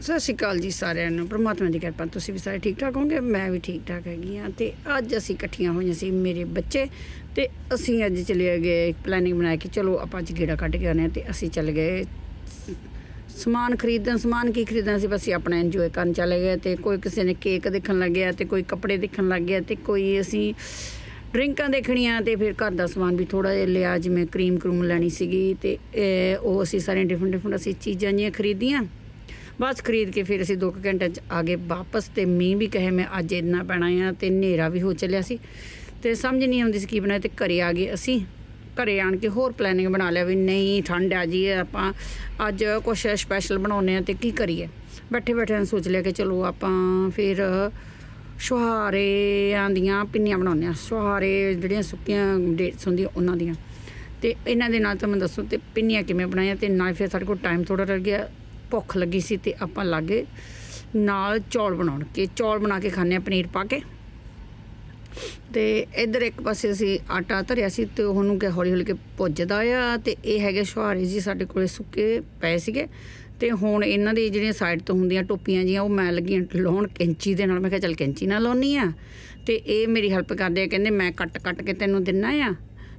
ਸਤਿ ਸ਼੍ਰੀ ਅਕਾਲ ਜੀ ਸਾਰਿਆਂ ਨੂੰ, ਪ੍ਰਮਾਤਮਾ ਦੀ ਕਿਰਪਾ ਤੁਸੀਂ ਵੀ ਸਾਰੇ ਠੀਕ ਠਾਕ ਹੋਗੇ ਮੈਂ ਵੀ ਠੀਕ ਠਾਕ ਹੈਗੀ ਆ ਤੇ ਅੱਜ ਅਸੀਂ ਇਕੱਠੀਆਂ ਹੋਈਆਂ ਸੀ ਮੇਰੇ ਬੱਚੇ ਤੇ ਅਸੀਂ ਅੱਜ ਚਲੇ ਗਏ ਪਲੈਨਿੰਗ ਬਣਾਇਆ ਕਿ ਚਲੋ ਆਪਾਂ ਅੱਜ ਗੇੜਾ ਕੱਢ ਕੇ ਆਉਂਦੇ ਹਾਂ ਤੇ ਅਸੀਂ ਚੱਲ ਗਏ ਸਮਾਨ ਖਰੀਦਣ, ਸਮਾਨ ਕੀ ਖਰੀਦਣਾ ਸੀ, ਬਸ ਅਸੀਂ ਆਪਣਾ ਇੰਜੋਏ ਕਰਨ ਚਲੇ ਗਏ ਤੇ ਕੋਈ ਕਿਸੇ ਨੇ ਕੇਕ ਦੇਖਣ ਲੱਗ ਗਿਆ ਤੇ ਕੋਈ ਕੱਪੜੇ ਦੇਖਣ ਲੱਗ ਗਿਆ ਤੇ ਕੋਈ ਅਸੀਂ ਡਰਿੰਕਾਂ ਦੇਖਣੀਆਂ ਤੇ ਫਿਰ ਘਰ ਦਾ ਸਮਾਨ ਵੀ ਥੋੜਾ ਜਿਹਾ ਲਿਆ, ਜਿਵੇਂ ਕਰੀਮ ਕਰੂਮ ਲੈਣੀ ਸੀਗੀ ਤੇ ਉਹ ਅਸੀਂ ਸਾਰੀਆਂ ਡਿਫਰੈਂਟ ਡਿਫਰੈਂਟ ਅਸੀਂ ਚੀਜ਼ਾਂ ਜੀਆਂ ਖਰੀਦੀਆਂ। ਬਸ ਖਰੀਦ ਕੇ ਫਿਰ ਅਸੀਂ 2 ਘੰਟਿਆਂ ਚ ਆ ਗਏ ਵਾਪਸ ਤੇ ਮੀਂਹ ਵੀ ਕਹੇ ਮੈਂ ਅੱਜ ਇੰਨਾ ਪੈਣਾ ਆ ਤੇ ਹਨੇਰਾ ਵੀ ਹੋ ਚੱਲਿਆ ਸੀ। ਤੇ ਸਮਝ ਨਹੀਂ ਆਉਂਦੀ ਸੀ ਕੀ ਬਣਾਇਆ ਤੇ ਘਰੇ ਆ ਗਏ ਅਸੀਂ। ਘਰੇ ਆਣ ਕੇ ਹੋਰ ਪਲੈਨਿੰਗ ਬਣਾ ਲਿਆ ਵੀ ਨਹੀਂ, ਠੰਡ ਆ ਜੀ, ਆਪਾਂ ਅੱਜ ਕੁਛ ਸਪੈਸ਼ਲ ਬਣਾਉਨੇ ਆ ਤੇ ਕੀ ਕਰੀਏ? ਬੈਠੇ ਬੈਠੇ ਸੋਚ ਲਿਆ ਕਿ ਚਲੋ ਆਪਾਂ ਫਿਰ ਸ਼ੁਹਾਰਿਆਂ ਦੀਆਂ ਪਿੰਨੀਆਂ ਬਣਾਉਂਦੇ ਆ ਸ਼ੁਹਾਰੇ ਜਿਹੜੀਆਂ ਸੁੱਕੀਆਂ ਡੇਟਸ ਹੁੰਦੀਆਂ ਉਹਨਾਂ ਦੀਆਂ। ਤੇ ਇਹਨਾਂ ਦੇ ਨਾਲ ਤਾਂ ਮੈਂ ਦੱਸੂ ਤੇ ਪਿੰਨੀਆਂ ਕਿਵੇਂ ਬਣਾਈਆਂ ਤੇ ਨਾਲ ਫਿਰ ਸਾਡੇ ਕੋਲ ਟਾਈਮ ਥੋੜਾ ਰਹਿ ਗਿਆ। ਭੁੱਖ ਲੱਗੀ ਸੀ ਤੇ ਆਪਾਂ ਲਾਗੇ ਨਾਲ ਚੌਲ ਬਣਾਉਣ, ਕੇ ਚੌਲ ਬਣਾ ਕੇ ਖਾਣੇ ਆ ਪਨੀਰ ਪਾ ਕੇ। ਤੇ ਇਧਰ ਇੱਕ ਪਾਸੇ ਅਸੀਂ ਆਟਾ ਧਰਿਆ ਸੀ ਤੇ ਉਹਨੂੰ ਕਿ ਹੌਲੀ ਹੌਲੀ ਕੇ ਭੁੱਜਦਾ ਆ ਤੇ ਇਹ ਹੈਗੇ ਸ਼ੁਹਾਰੇ ਜੀ ਸਾਡੇ ਕੋਲੇ ਸੁੱਕੇ ਪਏ ਸੀਗੇ। ਤੇ ਹੁਣ ਇਹਨਾਂ ਦੀ ਜਿਹੜੀਆਂ ਸਾਈਡ ਤੋਂ ਹੁੰਦੀਆਂ ਟੋਪੀਆਂ ਜੀਆਂ, ਉਹ ਮੈਂ ਲੱਗੀਆਂ ਲਾਉਣ ਕੈਂਚੀ ਦੇ ਨਾਲ। ਮੈਂ ਕਿਹਾ ਚੱਲ ਕੈਂਚੀ ਨਾਲ ਲਾਉਣੀ ਆ। ਤੇ ਇਹ ਮੇਰੀ ਹੈਲਪ ਕਰਦੇ ਆ, ਕਹਿੰਦੇ ਮੈਂ ਕੱਟ ਕੱਟ ਕੇ ਤੈਨੂੰ ਦਿੰਨਾ ਆ।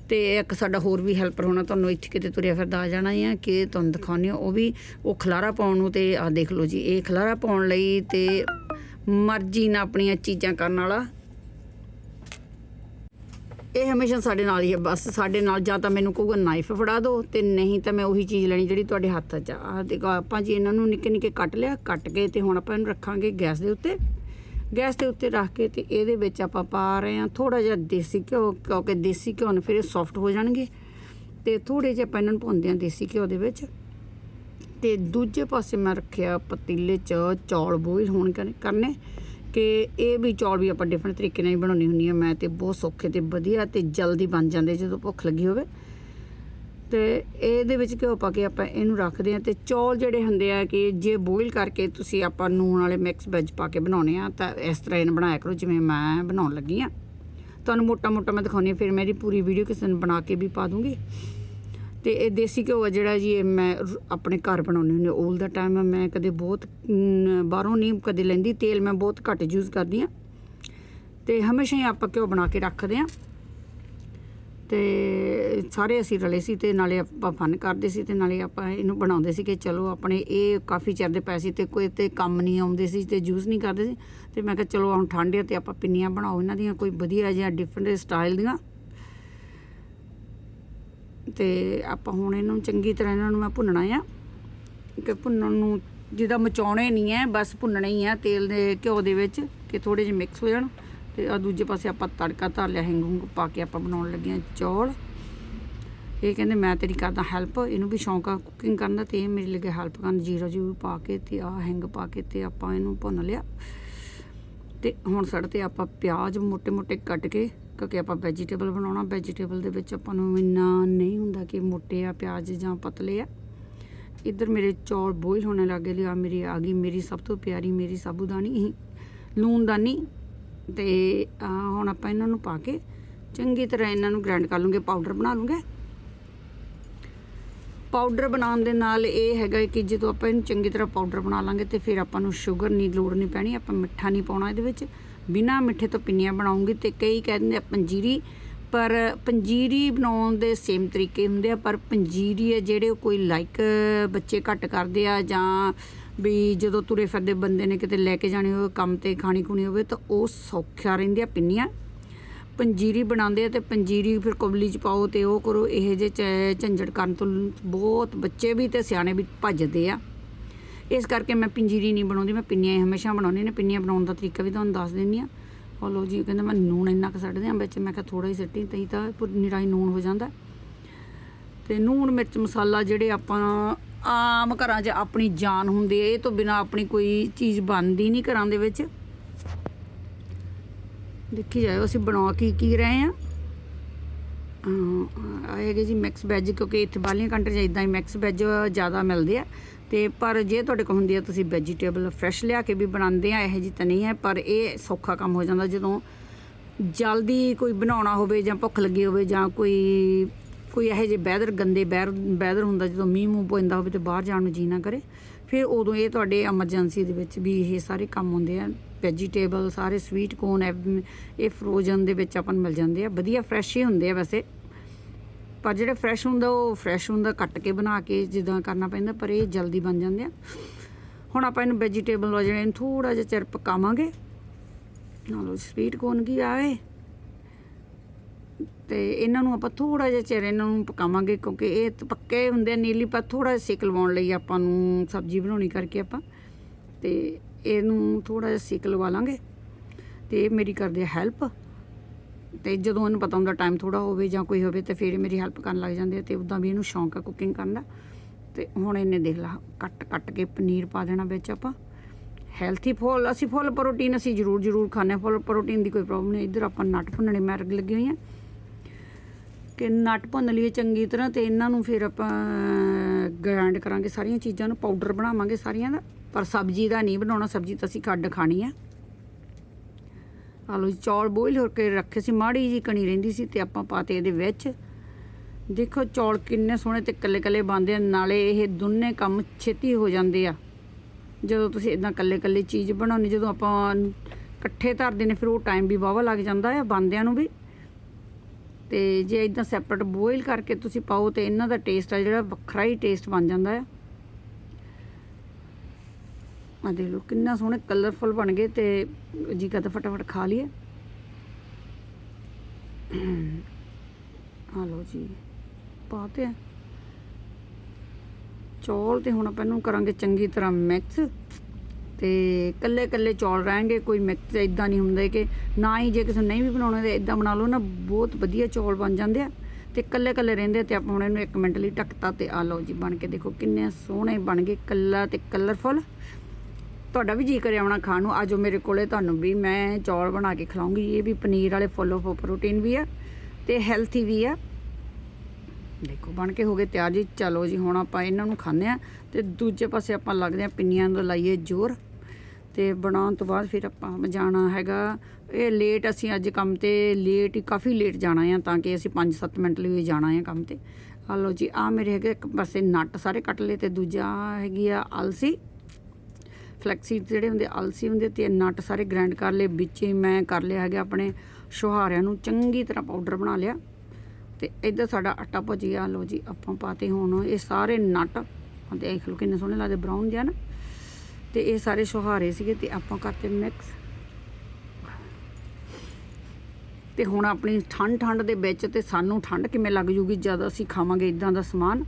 ਤੇ ਇੱਕ ਸਾਡਾ ਹੋਰ ਵੀ ਹੈਲਪਰ ਹੋਣਾ, ਤੁਹਾਨੂੰ ਇੱਥੇ ਕਿਤੇ ਤੁਰਿਆ ਫਿਰਦਾ ਆ ਜਾਣਾ ਆ, ਕਿ ਤੁਹਾਨੂੰ ਦਿਖਾਉਂਦੇ ਆ ਉਹ ਵੀ, ਉਹ ਖਲਾਰਾ ਪਾਉਣ ਨੂੰ ਤੇ ਆ ਦੇਖ ਲਓ ਜੀ, ਇਹ ਖਲਾਰਾ ਪਾਉਣ ਲਈ ਤੇ ਮਰਜ਼ੀ ਨਾਲ ਆਪਣੀਆਂ ਚੀਜ਼ਾਂ ਕਰਨ ਵਾਲਾ। ਇਹ ਹਮੇਸ਼ਾ ਸਾਡੇ ਨਾਲ ਹੀ ਹੈ ਬਸ ਸਾਡੇ ਨਾਲ ਜਾਂ ਤਾਂ ਮੈਨੂੰ ਕਹੂਗਾ ਨਾਈਫ ਫੜਾ ਦਿਓ ਤੇ ਨਹੀਂ ਤਾਂ ਮੈਂ ਉਹੀ ਚੀਜ਼ ਲੈਣੀ ਜਿਹੜੀ ਤੁਹਾਡੇ ਹੱਥ 'ਚ ਆ। ਆਹ ਆਪਾਂ ਜੀ ਇਹਨਾਂ ਨੂੰ ਨਿੱਕੇ ਨਿੱਕੇ ਕੱਟ ਲਿਆ, ਕੱਟ ਕੇ ਤੇ ਹੁਣ ਆਪਾਂ ਇਹਨੂੰ ਰੱਖਾਂਗੇ ਗੈਸ ਦੇ ਉੱਤੇ। ਗੈਸ ਦੇ ਉੱਤੇ ਰੱਖ ਕੇ ਤੇ ਇਹਦੇ ਵਿੱਚ ਆਪਾਂ ਪਾ ਰਹੇ ਹਾਂ ਥੋੜਾ ਜਿਹਾ ਦੇਸੀ ਘਿਓ, ਕਿਉਂਕਿ ਦੇਸੀ ਘਿਓ ਨਾਲ ਫਿਰ ਇਹ ਸੌਫਟ ਹੋ ਜਾਣਗੇ। ਤੇ ਥੋੜੇ ਜਿਹਾ ਆਪਾਂ ਇਹਨਾਂ ਨੂੰ ਭੁੰਨਦੇ ਹਾਂ ਦੇਸੀ ਘਿਓ ਦੇ ਵਿੱਚ। ਤੇ ਦੂਜੇ ਪਾਸੇ ਮੈਂ ਰੱਖਿਆ ਪਤੀਲੇ 'ਚ ਚੌਲ ਬੋਇਲ ਹੋਣ ਕਰਨੇ। ਕਿ ਇਹ ਵੀ ਚੌਲ ਵੀ ਆਪਾਂ ਡਿਫਰੈਂਟ ਤਰੀਕੇ ਨਾਲ ਹੀ ਬਣਾਉਣੀ ਹੁੰਦੀ ਆ। ਮੈਂ ਤੇ ਬਹੁਤ ਸੌਖੇ ਤੇ ਵਧੀਆ ਤੇ ਜਲਦੀ ਬਣ ਜਾਂਦੇ ਜਦੋਂ ਭੁੱਖ ਲੱਗੀ ਹੋਵੇ। ਤੇ ਇਹਦੇ ਵਿੱਚ ਘਿਓ ਪਾ ਕੇ ਆਪਾਂ ਇਹਨੂੰ ਰੱਖਦੇ ਆ ਤੇ ਚੌਲ ਜਿਹੜੇ ਹੁੰਦੇ ਆ ਕਿ ਜੇ ਬੋਇਲ ਕਰਕੇ ਤੁਸੀਂ ਆਪਾਂ ਨੂਣ ਵਾਲੇ ਮਿਕਸ ਵੈਜ ਪਾ ਕੇ ਬਣਾਉਣੇ ਆ ਤਾਂ ਇਸ ਤਰ੍ਹਾਂ ਇਹਨੂੰ ਬਣਾਇਆ ਕਰੋ, ਜਿਵੇਂ ਮੈਂ ਬਣਾਉਣ ਲੱਗੀ ਆ ਤੁਹਾਨੂੰ ਮੋਟਾ ਮੋਟਾ ਮੈਂ ਦਿਖਾਉਣੀ ਆ ਫਿਰ ਮੇਰੀ ਪੂਰੀ ਵੀਡੀਓ ਕਿਸੇ ਨੂੰ ਬਣਾ ਕੇ ਵੀ ਪਾ ਦੂੰਗੀ। ਤੇ ਇਹ ਦੇਸੀ ਘਿਓ ਆ ਜਿਹੜਾ ਜੀ, ਇਹ ਮੈਂ ਰ- ਆਪਣੇ ਘਰ ਬਣਾਉਂਦੀ ਹੁੰਦੀ 올 ਦਾ ਟਾਈਮ ਮੈਂ ਕਦੇ ਬਹੁਤ ਬਾਹਰੋਂ ਨਹੀਂ ਕਦੇ ਲੈਂਦੀ, ਤੇਲ ਮੈਂ ਬਹੁਤ ਘੱਟ ਯੂਜ਼ ਕਰਦੀ ਆ ਤੇ ਹਮੇਸ਼ਾ ਹੀ ਆਪਾਂ ਘਿਓ ਬਣਾ ਕੇ ਰੱਖਦੇ ਆ ਤੇ ਸਾਰੇ ਅਸੀਂ ਰਲੇ ਸੀ ਤੇ ਨਾਲੇ ਆਪਾਂ ਫਨ ਕਰਦੇ ਸੀ ਤੇ ਨਾਲੇ ਆਪਾਂ ਇਹਨੂੰ ਬਣਾਉਂਦੇ ਸੀ ਕਿ ਚਲੋ ਆਪਣੇ ਇਹ ਕਾਫੀ ਚਿਰ ਦੇ ਪੈਸੇ ਸੀ ਤੇ ਕੋਈ ਤੇ ਕੰਮ ਨਹੀਂ ਆਉਂਦੇ ਸੀ ਤੇ ਯੂਜ਼ ਨਹੀਂ ਕਰਦੇ ਸੀ। ਤੇ ਮੈਂ ਕਿਹਾ ਚਲੋ ਹੁਣ ਠੰਡ ਹੈ ਤੇ ਆਪਾਂ ਪਿੰਨੀਆਂ ਬਣਾਓ, ਇਹਨਾਂ ਦੀਆਂ ਕੋਈ ਵਧੀਆ ਜਿਹਾ ਡਿਫਰੈਂਟ ਸਟਾਈਲ ਦੀਆਂ। ਤੇ ਆਪਾਂ ਹੁਣ ਇਹਨੂੰ ਚੰਗੀ ਤਰ੍ਹਾਂ ਇਹਨਾਂ ਨੂੰ ਮੈਂ ਭੁੰਨਣਾ ਆ। ਕਿ ਭੁੰਨਣ ਨੂੰ ਜਿਹਦਾ ਮਚਾਉਣੇ ਨਹੀਂ ਹੈ ਬਸ ਭੁੰਨਣਾ ਹੀ ਆ ਤੇਲ ਦੇ ਘਿਓ ਦੇ ਵਿੱਚ, ਕਿ ਥੋੜੇ ਜਿਹੇ ਮਿਕਸ ਹੋ ਜਾਣ। ਤੇ ਆ ਦੂਜੇ ਪਾਸੇ ਆਪਾਂ ਤੜਕਾ ਧਰ ਲਿਆ, ਹਿੰਗ ਹੁੰਗ ਪਾ ਕੇ ਆਪਾਂ ਬਣਾਉਣ ਲੱਗੇ ਆ ਚੌਲ। ਇਹ ਕਹਿੰਦੇ, ਮੈਂ ਤੇਰੀ ਕਰਦਾ ਹੈਲਪ ਇਹਨੂੰ ਵੀ ਸ਼ੌਂਕ ਆ ਕੁਕਿੰਗ ਕਰਨ ਦਾ ਤੇ ਇਹ ਮੇਰੇ ਲਈ ਹੈਲਪ ਕਰਨ। ਜੀਰਾ ਜੂ ਪਾ ਕੇ ਤੇ ਆ ਹਿੰਗ ਪਾ ਕੇ ਤੇ ਆਪਾਂ ਇਹਨੂੰ ਭੁੰਨ ਲਿਆ। ਤੇ ਹੁਣ ਸੜ ਤੇ ਆਪਾਂ ਪਿਆਜ਼ ਮੋਟੇ ਮੋਟੇ ਕੱਟ ਕੇ, ਕਿਉਂਕਿ ਆਪਾਂ ਵੈਜੀਟੇਬਲ ਬਣਾਉਣਾ ਵੈਜੀਟੇਬਲ ਦੇ ਵਿੱਚ ਆਪਾਂ ਨੂੰ ਇੰਨਾ ਨਹੀਂ ਹੁੰਦਾ ਕਿ ਮੋਟੇ ਆ ਪਿਆਜ਼ ਜਾਂ ਪਤਲੇ ਆ। ਇੱਧਰ ਮੇਰੇ ਚੌਲ ਬੋਇਲ ਹੋਣੇ ਲੱਗੇ ਲਿਆ ਮੇਰੀ ਆ ਗਈ, ਮੇਰੀ ਸਭ ਤੋਂ ਪਿਆਰੀ, ਮੇਰੀ ਸਾਬੂਦਾਨੀ ਲੂਣਦਾਨੀ ਤੇ ਹੁਣ ਆਪਾਂ ਇਹਨਾਂ ਨੂੰ ਪਾ ਕੇ ਚੰਗੀ ਤਰ੍ਹਾਂ ਇਹਨਾਂ ਨੂੰ ਗ੍ਰਾਈਂਡ ਕਰ ਲੂੰਗੇ ਪਾਊਡਰ ਬਣਾ ਲੂੰਗੇ। ਪਾਊਡਰ ਬਣਾਉਣ ਦੇ ਨਾਲ ਇਹ ਹੈਗਾ ਕਿ ਜਦੋਂ ਆਪਾਂ ਇਹਨੂੰ ਚੰਗੀ ਤਰ੍ਹਾਂ ਪਾਊਡਰ ਬਣਾ ਲਾਂਗੇ ਤੇ ਫਿਰ ਆਪਾਂ ਨੂੰ ਸ਼ੂਗਰ ਨਹੀਂ ਲੋੜ ਨਹੀਂ ਪੈਣੀ, ਆਪਾਂ ਮਿੱਠਾ ਨਹੀਂ ਪਾਉਣਾ ਇਹਦੇ ਵਿੱਚ। ਬਿਨਾ ਮਿੱਠੇ ਤੋਂ ਪਿੰਨੀਆਂ ਬਣਾਉਂਗੀ ਤੇ ਕਈ ਕਹਿੰਦੇ ਆਪਾਂ ਜੀਰੀ ਪਰ ਪੰਜੀਰੀ ਬਣਾਉਣ ਦੇ ਸੇਮ ਤਰੀਕੇ ਹੁੰਦੇ ਆ, ਪਰ ਪੰਜੀਰੀ ਹੈ ਜਿਹੜੇ ਕੋਈ ਲਾਈਕ ਬੱਚੇ ਘੱਟ ਕਰਦੇ ਆ ਜਾਂ ਵੀ ਜਦੋਂ ਤੁਰੇ ਫਿਰਦੇ ਬੰਦੇ ਨੇ ਕਿਤੇ ਲੈ ਕੇ ਜਾਣੀ ਹੋਵੇ ਕੰਮ ਤੇ ਖਾਣੀ ਖੁਣੀ ਹੋਵੇ ਤਾਂ ਉਹ ਸੌਖਿਆ ਰਹਿੰਦੀਆਂ ਪਿੰਨੀਆਂ। ਪੰਜੀਰੀ ਬਣਾਉਂਦੇ ਆ ਤੇ ਪੰਜੀਰੀ ਫਿਰ ਕੁਬਲੀ ਚ ਪਾਓ ਤੇ ਉਹ ਕਰੋ, ਇਹ ਜੇ ਚ- ਝੰਜਟ ਕਰਨ ਤੋਂ ਬਹੁਤ ਬੱਚੇ ਵੀ ਤੇ ਸਿਆਣੇ ਵੀ ਭੱਜਦੇ ਆ। ਇਸ ਕਰਕੇ ਮੈਂ ਪੰਜੀਰੀ ਨਹੀਂ ਬਣਾਉਂਦੀ, ਮੈਂ ਪਿੰਨੀਆਂ ਹਮੇਸ਼ਾ ਬਣਾਉਂਦੀ ਨੇ ਪਿੰਨੀਆਂ ਬਣਾਉਣ ਦਾ ਤਰੀਕਾ ਵੀ ਤੁਹਾਨੂੰ ਦੱਸ ਦਿੰਦੀ ਆ ਹਲੋ ਜੀ ਕਹਿੰਦਾ ਮੈਂ ਨੂਣ ਇੰਨਾ ਕੁ ਸੱਟਦੇ ਆ ਵਿੱਚ, ਮੈਂ ਕਿਹਾ ਥੋੜਾ ਹੀ ਸੱਟੀ ਤਈ ਤਾਂ ਪੁਰ ਨਿਰਾਈ ਨੂਣ ਹੋ ਜਾਂਦਾ। ਤੇ ਨੂਣ ਮਿਰਚ ਮਸਾਲਾ ਜਿਹੜੇ ਆਪਾਂ ਆਮ ਘਰਾਂ 'ਚ ਆਪਣੀ ਜਾਨ ਹੁੰਦੀ ਹੈ, ਇਹ ਤੋਂ ਬਿਨਾ ਆਪਣੀ ਕੋਈ ਚੀਜ਼ ਬਣਦੀ ਨਹੀਂ ਘਰਾਂ ਦੇ ਵਿੱਚ। ਦੇਖੀ ਜਾਇਓ, ਅਸੀਂ ਬਣਾ ਕੇ ਕੀ ਰਹੇ ਆ ਆਏਗੇ ਜੀ ਮਿਕਸ ਵੈਜ ਕਿਉਂਕਿ ਇੱਥੇ ਬਾਲੀਆਂ ਕੰਟਰੀਆਂ 'ਚ ਇਦਾਂ ਹੀ ਮਿਕਸ ਵੈਜ ਜ਼ਿਆਦਾ ਮਿਲਦੇ ਆ। ਤੇ ਪਰ ਜੇ ਤੁਹਾਡੇ ਕੋਲ ਹੁੰਦੀ ਆ, ਤੁਸੀਂ ਵੈਜੀਟੇਬਲ ਫਰੈਸ਼ ਲਿਆ ਕੇ ਵੀ ਬਣਾਉਂਦੇ ਆ, ਇਹੋ ਜੀ ਤਾਂ ਨਹੀਂ ਹੈ, ਪਰ ਇਹ ਸੌਖਾ ਕੰਮ ਹੋ ਜਾਂਦਾ ਜਦੋਂ ਜਲਦੀ ਕੋਈ ਬਣਾਉਣਾ ਹੋਵੇ ਜਾਂ ਭੁੱਖ ਲੱਗੀ ਹੋਵੇ ਜਾਂ ਕੋਈ ਕੋਈ ਇਹੋ ਜਿਹੇ ਵੈਦਰ ਗੰਦੇ ਵੈਦਰ ਵੈਦਰ ਹੁੰਦਾ ਜਦੋਂ ਮੀਂਹ ਮੂੰਹ ਪੈਂਦਾ ਹੋਵੇ ਤੇ ਬਾਹਰ ਜਾਣ ਨੂੰ ਜੀ ਨਾ ਕਰੇ। ਫਿਰ ਉਦੋਂ ਇਹ ਤੁਹਾਡੇ ਐਮਰਜੈਂਸੀ ਦੇ ਵਿੱਚ ਵੀ ਇਹ ਸਾਰੇ ਕੰਮ ਹੁੰਦੇ ਆ ਵੈਜੀਟੇਬਲ ਸਾਰੇ ਸਵੀਟ ਕੋਨ ਇਹ ਫਰੋਜ਼ਨ ਦੇ ਵਿੱਚ ਆਪਾਂ ਨੂੰ ਮਿਲ ਜਾਂਦੇ ਆ। ਵਧੀਆ ਫਰੈਸ਼ ਹੀ ਹੁੰਦੇ ਆ ਵੈਸੇ। ਪਰ ਜਿਹੜੇ ਫਰੈਸ਼ ਹੁੰਦਾ, ਉਹ ਫਰੈਸ਼ ਹੁੰਦਾ ਕੱਟ ਕੇ ਬਣਾ ਕੇ ਜਿੱਦਾਂ ਕਰਨਾ ਪੈਂਦਾ, ਪਰ ਇਹ ਜਲਦੀ ਬਣ ਜਾਂਦੇ ਆ। ਹੁਣ ਆਪਾਂ ਇਹਨੂੰ ਵੈਜੀਟੇਬਲ ਆ ਜਿਹੜੇ ਥੋੜਾ ਜਿਹਾ ਚਿਰ ਪਕਾਵਾਂਗੇ। ਨਾਲੋ ਸਵੀਟ ਕੋਨ ਕੀ ਆਏ ਤੇ ਇਹਨਾਂ ਨੂੰ ਆਪਾਂ ਥੋੜਾ ਜਿਹਾ ਚਿਰ ਇਹਨਾਂ ਨੂੰ ਪਕਾਵਾਂਗੇ, ਕਿਉਂਕਿ ਇਹ ਪੱਕੇ ਹੁੰਦੇ ਆ ਨੀਲੀ, ਪਰ ਥੋੜਾ ਜਿਹਾ ਸੇਕ ਲਵਾਉਣ ਲਈ ਆਪਾਂ ਨੂੰ ਸਬਜ਼ੀ ਬਣਾਉਣੀ ਕਰਕੇ ਆਪਾਂ। ਤੇ ਇਹਨੂੰ ਥੋੜਾ ਜਿਹਾ ਸੇਕ ਲਵਾ ਲਾਂਗੇ ਤੇ ਇਹ ਮੇਰੀ ਕਰਦੇ ਆ ਹੈਲਪ। ਤੇ ਜਦੋਂ ਇਹਨੂੰ ਪਤਾ ਹੁੰਦਾ ਟਾਈਮ ਥੋੜਾ ਹੋਵੇ ਜਾਂ ਕੋਈ ਹੋਵੇ ਤੇ ਫਿਰ ਮੇਰੀ ਹੈਲਪ ਕਰਨ ਲੱਗ ਜਾਂਦੇ ਆ ਤੇ ਉਦਾਂ ਵੀ ਇਹਨੂੰ ਸ਼ੌਂਕ ਆ ਕੁਕਿੰਗ ਕਰਨ ਦਾ। ਤੇ ਹੁਣ ਇਹਨੇ ਦੇਖ ਲਾ, ਕੱਟ ਕੱਟ ਕੇ ਪਨੀਰ ਪਾ ਦੇਣਾ ਵਿੱਚ ਆਪਾਂ। ਹੈਲਥੀ ਫੁੱਲ, ਅਸੀਂ ਫੁੱਲ ਪ੍ਰੋਟੀਨ ਅਸੀਂ ਜ਼ਰੂਰ ਜ਼ਰੂਰ ਖਾਂਦੇ ਹਾਂ। ਫੁੱਲ ਪ੍ਰੋਟੀਨ ਦੀ ਕੋਈ ਪ੍ਰੋਬਲਮ ਨਹੀਂ। ਇੱਧਰ ਆਪਾਂ ਨਟ ਭੁੰਨਣੇ ਮੈਰਗ ਲੱਗੀ ਹੋਈ ਆ ਕਿ ਨਟ ਭੁੰਨ ਲਈਏ ਚੰਗੀ ਤਰ੍ਹਾਂ ਤੇ ਇਹਨਾਂ ਨੂੰ ਫਿਰ ਆਪਾਂ ਗ੍ਰਾਈਂਡ ਕਰਾਂਗੇ ਸਾਰੀਆਂ ਚੀਜ਼ਾਂ ਨੂੰ ਪਾਊਡਰ ਬਣਾਵਾਂਗੇ ਸਾਰੀਆਂ ਦਾ। ਪਰ ਸਬਜ਼ੀ ਦਾ ਨਹੀਂ ਬਣਾਉਣਾ, ਸਬਜ਼ੀ ਤਾਂ ਅਸੀਂ ਕੱਢ ਖਾਣੀ ਆ। ਆਲੂ ਚੌਲ ਬੋਇਲ ਹੋ ਕੇ ਰੱਖੇ ਸੀ, ਮਾੜੀ ਜੀ ਕਣੀ ਰਹਿੰਦੀ ਸੀ ਤੇ ਆਪਾਂ ਪਾਤੇ ਇਹਦੇ ਵਿੱਚ। ਦੇਖੋ ਚੌਲ ਕਿੰਨੇ ਸੋਹਣੇ ਤੇ ਕੱਲੇ ਕੱਲੇ ਬਣਦੇ ਨਾਲੇ ਇਹ ਦੋਨੇ ਕੰਮ ਛੇਤੀ ਹੋ ਜਾਂਦੇ ਆ। ਜਦੋਂ ਤੁਸੀਂ ਇਦਾਂ ਕੱਲੇ ਕੱਲੇ ਚੀਜ਼ ਬਣਾਉਣੀ ਜਦੋਂ ਆਪਾਂ ਇਕੱਠੇ ਧਰਦੇ ਨੇ, ਫਿਰ ਉਹ ਟਾਈਮ ਵੀ ਵਾਵਾ ਲੱਗ ਜਾਂਦਾ ਆ ਬੰਦਿਆਂ ਨੂੰ ਵੀ। ਤੇ ਜੇ ਇਦਾਂ ਸੈਪਰੇਟ ਬੋਇਲ ਕਰਕੇ ਤੁਸੀਂ ਪਾਓ ਤੇ ਇਹਨਾਂ ਦਾ ਟੇਸਟ ਆ ਜਿਹੜਾ ਵੱਖਰਾ ਹੀ ਟੇਸਟ ਬਣ ਜਾਂਦਾ ਆ। ਆ ਦੇਖ ਲਓ, ਕਿੰਨਾ ਸੋਹਣੇ ਕਲਰਫੁਲ ਬਣ ਗਏ ਤੇ ਜੀ ਕਦ ਫਟਾਫਟ ਖਾ ਲਈਏ। ਆ ਲਓ ਜੀ ਪਾਤੇ ਆ। ਚੌਲ ਤੇ ਹੁਣ ਆਪਾਂ ਇਹਨੂੰ ਕਰਾਂਗੇ ਚੰਗੀ ਤਰ੍ਹਾਂ ਮਿਕਸ ਤੇ ਕੱਲੇ ਕੱਲੇ ਚੌਲ ਰਹਿਣਗੇ, ਕੋਈ ਮਿਕਸ ਇਦਾਂ ਨਹੀਂ ਹੁੰਦਾ ਕਿ ਨਾ ਹੀ ਜੇ ਕਿਸੇ ਨਹੀਂ ਵੀ ਬਣਾਉਣੇ ਤੇ ਇਦਾਂ ਬਣਾ ਲਓ ਨਾ, ਬਹੁਤ ਵਧੀਆ ਚੌਲ ਬਣ ਜਾਂਦੇ ਆ। ਤੇ ਕੱਲੇ ਕੱਲੇ ਰਹਿੰਦੇ ਆ ਤੇ ਆਪਾਂ ਹੁਣ ਇਹਨੂੰ 1 ਮਿੰਟ ਲਈ ਢੱਕਤਾ ਤੇ ਆ ਲਓ ਜੀ ਬਣ ਕੇ ਦੇਖੋ ਕਿੰਨੇ ਸੋਹਣੇ ਬਣ ਗਏ ਕੱਲਾ ਤੇ ਕਲਰਫੁਲ। ਤੁਹਾਡਾ ਵੀ ਜੀ ਕਰਿਆ ਆਉਣਾ ਖਾਣ ਨੂੰ, ਆਜੋ ਮੇਰੇ ਕੋਲੇ ਤੁਹਾਨੂੰ ਵੀ ਮੈਂ ਚੌਲ ਬਣਾ ਕੇ ਖਿਲਾਉਂਗੀ, ਇਹ ਵੀ ਪਨੀਰ ਵਾਲੇ ਫੁੱਲ ਆਫ ਪ੍ਰੋਟੀਨ ਵੀ ਆ ਤੇ ਹੈਲਥੀ ਵੀ ਆ। ਦੇਖੋ ਬਣ ਕੇ ਹੋ ਗਏ ਤਿਆਰ ਜੀ, ਚਲੋ ਜੀ ਹੁਣ ਆਪਾਂ ਇਹਨਾਂ ਨੂੰ ਖਾਂਦੇ ਆ ਤੇ ਦੂਜੇ ਪਾਸੇ ਆਪਾਂ ਲੱਗਦੇ ਆ ਪਿੰਨੀਆਂ ਦਾ ਲਾਈਏ ਜ਼ੋਰ। ਤੇ ਬਣਾਉਣ ਤੋਂ ਬਾਅਦ ਫਿਰ ਆਪਾਂ ਜਾਣਾ ਹੈਗਾ। ਇਹ ਲੇਟ ਅਸੀਂ ਅੱਜ ਕੰਮ ਤੇ ਲੇਟ ਹੀ ਕਾਫੀ ਲੇਟ ਜਾਣਾ ਆ ਤਾਂ ਕਿ ਅਸੀਂ 5-7 ਮਿੰਟ ਲਈ ਜਾਣਾ ਆ ਕੰਮ ਤੇ। ਆ ਲਓ ਜੀ ਆ ਮੇਰੇ ਹੈਗੇ ਇੱਕ ਪਾਸੇ ਨਟ ਸਾਰੇ ਕੱਟ ਲਏ ਤੇ ਦੂਜਾ ਹੈਗੀ ਆ ਅਲਸੀ। ਫਲੈਕਸੀ ਜਿਹੜੇ ਹੁੰਦੇ ਅਲਸੀ ਹੁੰਦੇ ਤੇ ਨਟ ਸਾਰੇ ਗ੍ਰਾਈਂਡ ਕਰ ਲਏ। ਵਿੱਚ ਹੀ ਮੈਂ ਕਰ ਲਿਆ ਹੈਗਾ ਆਪਣੇ ਸ਼ੁਹਾਰਿਆਂ ਨੂੰ, ਚੰਗੀ ਤਰ੍ਹਾਂ ਪਾਊਡਰ ਬਣਾ ਲਿਆ। ਤੇ ਇੱਧਰ ਸਾਡਾ ਆਟਾ ਭੁੱਜ ਗਿਆ। ਲਓ ਜੀ, ਆਪਾਂ ਪਾਤੇ ਹੁਣ ਇਹ ਸਾਰੇ ਨਟ। ਆਹ ਦੇਖ ਲਓ ਕਿੰਨੇ ਸੋਹਣੇ ਲੱਗਦੇ ਬਰਾਊਨ ਜਿਹਾ ਨਾ। ਤੇ ਇਹ ਸਾਰੇ ਸ਼ੁਹਾਰੇ ਸੀਗੇ ਤੇ ਆਪਾਂ ਕਰਤੇ ਮਿਕਸ ਤੇ ਹੁਣ ਆਪਣੀ ਠੰਡ ਠੰਡ ਦੇ ਵਿੱਚ ਤੇ ਸਾਨੂੰ ਠੰਡ ਕਿਵੇਂ ਲੱਗ ਜੂਗੀ ਜਦ ਅਸੀਂ ਖਾਵਾਂਗੇ ਇਦਾਂ ਦਾ ਸਮਾਨ।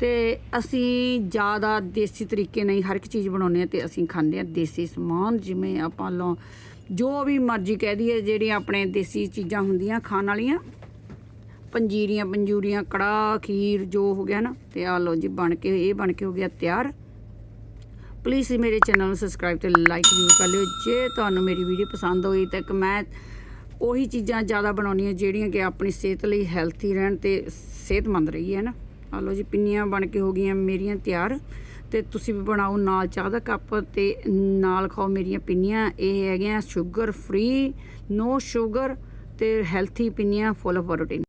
ਤੇ ਅਸੀਂ ਜ਼ਿਆਦਾ ਦੇਸੀ ਤਰੀਕੇ ਨਾਲ ਹਰ ਇੱਕ ਚੀਜ਼ ਬਣਾਉਂਦੇ ਆ ਤੇ ਅਸੀਂ ਖਾਂਦੇ ਆ ਦੇਸੀ ਸਮਾਨ, ਜਿਵੇਂ ਆਪਾਂ ਲੋ ਜੋ ਵੀ ਮਰਜ਼ੀ ਕਹਿ ਦਈਏ, ਜਿਹੜੀਆਂ ਆਪਣੇ ਦੇਸੀ ਚੀਜ਼ਾਂ ਹੁੰਦੀਆਂ ਖਾਣ ਵਾਲੀਆਂ। ਪੰਜੀਰੀਆਂ, ਪੰਜੂਰੀਆਂ ਕੜਾ ਖੀਰ ਜੋ ਹੋ ਗਿਆ ਨਾ, ਤੇ ਆ ਲਓ ਜੀ ਬਣ ਕੇ, ਇਹ ਬਣ ਕੇ ਹੋ ਗਿਆ ਤਿਆਰ। ਪਲੀਜ਼ ਮੇਰੇ ਚੈਨਲ ਨੂੰ ਸਬਸਕ੍ਰਾਈਬ ਤੇ ਲਾਈਕ ਜ਼ਰੂਰ ਕਰ ਲਿਓ। ਜੇ ਤੁਹਾਨੂੰ ਮੇਰੀ ਵੀਡੀਓ ਪਸੰਦ ਹੋਈ ਤਾਂ ਕਿ ਮੈਂ ਉਹੀ ਚੀਜ਼ਾਂ ਜ਼ਿਆਦਾ ਬਣਾਉਣੀਆਂ ਜਿਹੜੀਆਂ ਕਿ ਆਪਣੀ ਸਿਹਤ ਲਈ ਹੈਲਥੀ ਰਹਿਣ ਤੇ ਸਿਹਤਮੰਦ ਰਹੀ ਹੈ ਨਾ। ਆ ਲਓ ਜੀ, ਪਿੰਨੀਆਂ ਬਣ ਕੇ ਹੋ ਗਈਆਂ ਮੇਰੀਆਂ ਤਿਆਰ ਤੇ ਤੁਸੀਂ ਵੀ ਬਣਾਓ ਨਾਲ ਚਾਹ ਦਾ ਕੱਪ ਤੇ ਨਾਲ ਖਾਓ ਮੇਰੀਆਂ ਪਿੰਨੀਆਂ। ਇਹ ਹੈਗੀਆਂ ਸ਼ੂਗਰ ਫ੍ਰੀ ਨੋ ਸ਼ੂਗਰ ਤੇ ਹੈਲਥੀ ਪਿੰਨੀਆਂ ਫੁੱਲ ਆਫ ਪ੍ਰੋਟੀਨ